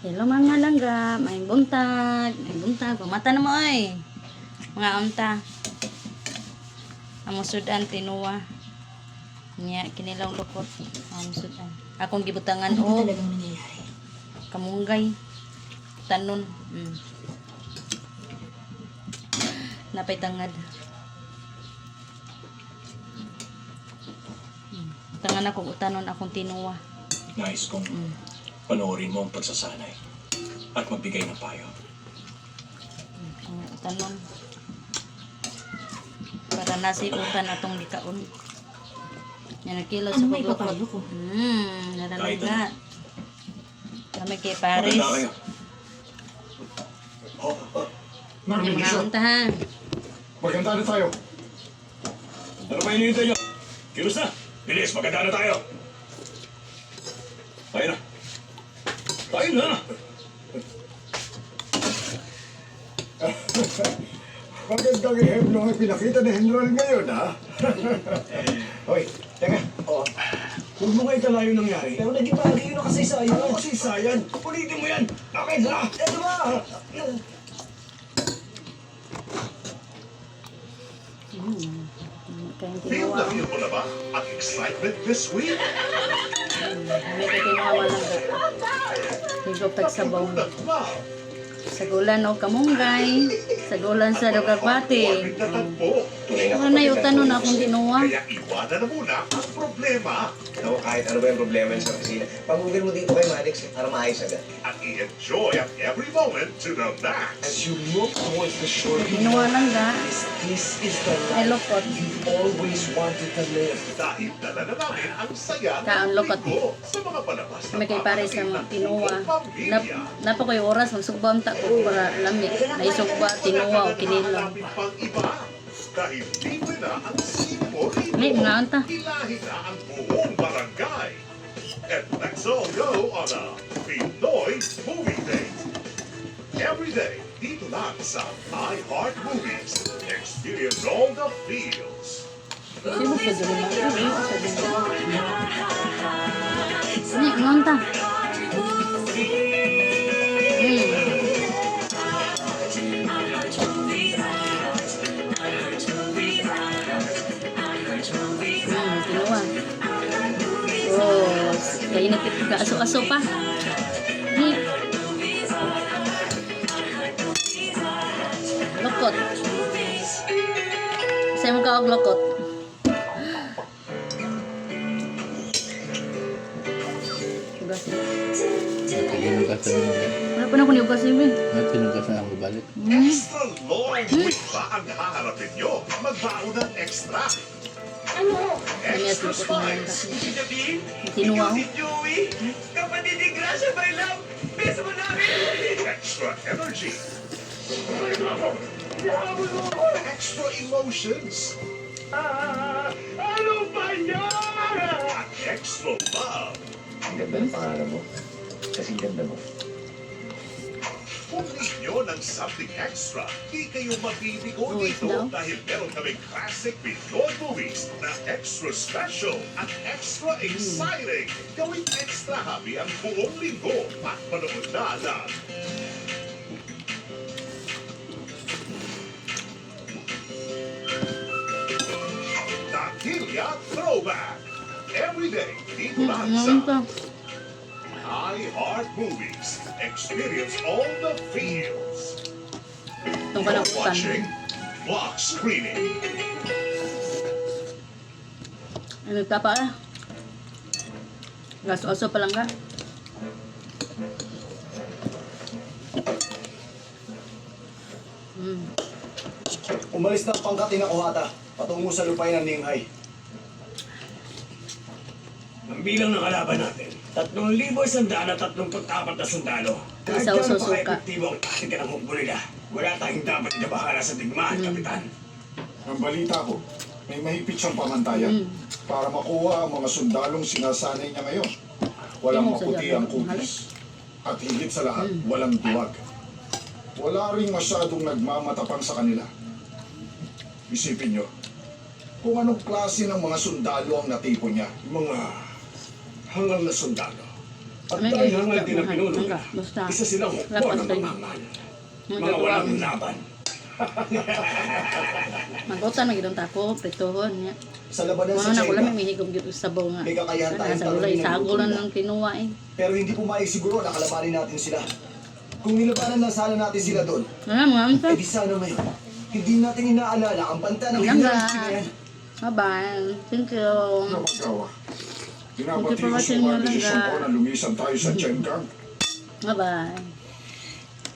Hello mga langga, may buntag, may buntag, pamata na mo ay. Mga unta. Amo sudan tinuwa. Nya kinilaw lukot. Amo sudan. Akong gibutangan Ano og talagang nangyayari? kamunggay. Tanon. Mm. Napay tangad. Mm. Tangan ako utanon akong tinuwa. Nais kong Mm. Panoorin mo ang pagsasanay at magbigay ng payo. Ang tanon. Para nasiutan atong likaon. Yan ang kilo sa Ano may papayo ko? Hmm, Kahit naralaga. Kami kay Paris. Maganda kayo. Oh, oh. Yung mga Narinig unta ha. Maganda na tayo. Ano ba hinihintay nyo? Kilos na! Bilis, maganda na tayo! Tayo na! Tayo na! Magandang ehemplo ang pinakita ni General ngayon, ha? Hoy, teka. Oh, huwag mo kayo kalayo nangyari. Pero naging bahagi yun ang kasaysayan. Ano kasi sayan? Ulitin mo yan! Okay na! Ano ba? Hmm. Kaya Feel the feel mo na ba ang excitement this week? Kami kay tinuwa malangga. Higop tagsabaw. The club. Sagulan o kamunggay. Sagulan sa na tagpo. Ano na yung tanon akong tinuwa? Kaya iwanan na muna ang problema Ako, kahit ano ba yung problema sa opisina, pag-google mo dito kay Maddox para maayos agad. at i-enjoy every moment to the max. As you look towards the shore, Tinuwa langga. this is the life lukot. you've always wanted to live. Dahil dala na namin ang saya Kaon lokot. linggo sa mga palabas na Kami kay Paris sa mga tinuwa. Nap, napa ko yung oras, magsugba ang tako para lami. Naisugba, tinuwa o iba. Dahil libre na ang rito. May mga anta. And let's all go on a Pinoy movie date. Every day, dito lang sa iHeart Movies. Experience all the feels. Sino sa dito? Ano sa dito? Ni, ngonta. Hmm. Kaya nagkit ka aso-aso pa. Ni. Lokot. Sa'yo mo ka og lokot. Tinugasan mo. Wala pa na ako niugas yun, Ben. At tinugasan ako balik. Hmm. Extra long week ba ang haharapin nyo? Magbaon ng extra. Kinuha ko. Kapatid ni Gracia, my love, mo namin! Extra energy. Extra emotions. Ah, ah, ah, ano ba yan? At extra love. Ang ganda ng pangalan mo. Kasi ganda mo. Kung ninyo ng something extra, di kayo mabibigo Oh, dito no? dahil meron kaming classic Pinoy movies na extra special at extra exciting. Gawing extra happy ang buong linggo at manood na ng Dakilya Throwback. Every day, dito lang Ano sa iHeart Movies. Experience all the feels. Itong ka You're watching. Block Screening. Ano ka pa ah? Gas-oso pa lang ka. Hmm. Umalis na ang pangkating ako ata. Patungo sa lupain ng Ninghay. Ang bilang ng kalaban natin, 3,134 na sundalo. Kahit Isa gaano pa suka. ka-epektibo ang taktika ng hukbo nila, wala tayong dapat inabahala sa digmaan, Kapitan. Ang balita ko, may mahigpit siyang pamantayan Mm. para makuha ang mga sundalong sinasanay niya ngayon. Walang sa maputi ang kutis. At higit sa lahat, walang duwag. Wala ring masyadong nagmamatapang sa kanila. Isipin nyo, kung anong klase ng mga sundalo ang natipon niya. Mga hangal na sundalo. At May dahil hangal din ang pinuno basta. isa silang hukbo ng tayo. mga hangal. Mga walang laban. Magutan na gidong tako, pritohon niya. Sa labanan Ano sa na China, may minigom gito sa sabaw nga. May kakayahan Nasa talunin ulay, nila. ng kinuha eh. pero hindi po maisiguro na kalabanin natin sila. Kung nilabanan lang sana natin sila doon, Ano mga amsa? eh di sana may hindi natin inaalala ang banta ng na yan. Bye-bye. Thank you. Nakagawa. Watching, mo ang Yolanda. desisyon ko na lumisan tayo sa Chenkang. Bye-bye.